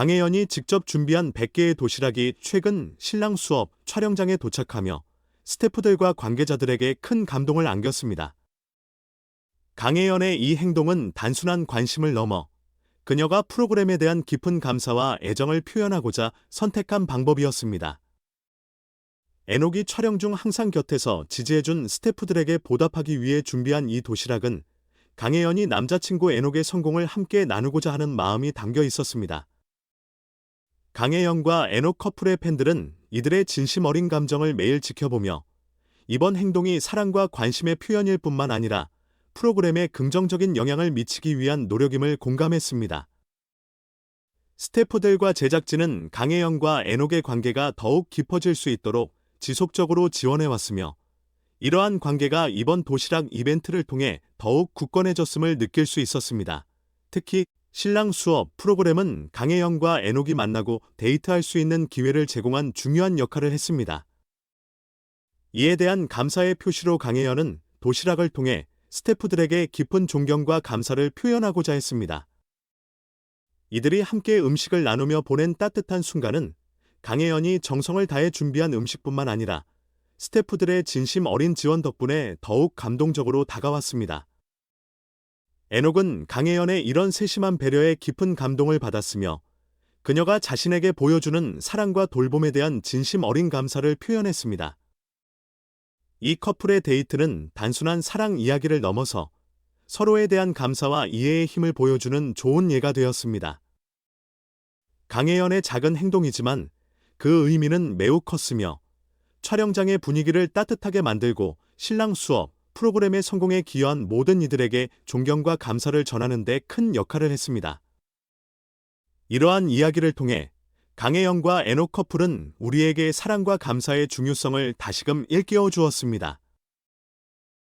강혜연이 직접 준비한 100개의 도시락이 최근 신랑 수업 촬영장에 도착하며 스태프들과 관계자들에게 큰 감동을 안겼습니다. 강혜연의 이 행동은 단순한 관심을 넘어 그녀가 프로그램에 대한 깊은 감사와 애정을 표현하고자 선택한 방법이었습니다. 에녹이 촬영 중 항상 곁에서 지지해준 스태프들에게 보답하기 위해 준비한 이 도시락은 강혜연이 남자친구 에녹의 성공을 함께 나누고자 하는 마음이 담겨 있었습니다. 강혜연과 에녹 커플의 팬들은 이들의 진심 어린 감정을 매일 지켜보며 이번 행동이 사랑과 관심의 표현일 뿐만 아니라 프로그램에 긍정적인 영향을 미치기 위한 노력임을 공감했습니다. 스태프들과 제작진은 강혜영과 에녹의 관계가 더욱 깊어질 수 있도록 지속적으로 지원해왔으며 이러한 관계가 이번 도시락 이벤트를 통해 더욱 굳건해졌음을 느낄 수 있었습니다. 특히 신랑 수업 프로그램은 강혜영과 에녹이 만나고 데이트할 수 있는 기회를 제공한 중요한 역할을 했습니다. 이에 대한 감사의 표시로 강혜연은 도시락을 통해 스태프들에게 깊은 존경과 감사를 표현하고자 했습니다. 이들이 함께 음식을 나누며 보낸 따뜻한 순간은 강혜연이 정성을 다해 준비한 음식뿐만 아니라 스태프들의 진심 어린 지원 덕분에 더욱 감동적으로 다가왔습니다. 에녹은 강혜연의 이런 세심한 배려에 깊은 감동을 받았으며 그녀가 자신에게 보여주는 사랑과 돌봄에 대한 진심 어린 감사를 표현했습니다. 이 커플의 데이트는 단순한 사랑 이야기를 넘어서 서로에 대한 감사와 이해의 힘을 보여주는 좋은 예가 되었습니다. 강혜연의 작은 행동이지만 그 의미는 매우 컸으며 촬영장의 분위기를 따뜻하게 만들고 신랑 수업, 프로그램의 성공에 기여한 모든 이들에게 존경과 감사를 전하는 데 큰 역할을 했습니다. 이러한 이야기를 통해 강혜영과 에녹 커플은 우리에게 사랑과 감사의 중요성을 다시금 일깨워 주었습니다.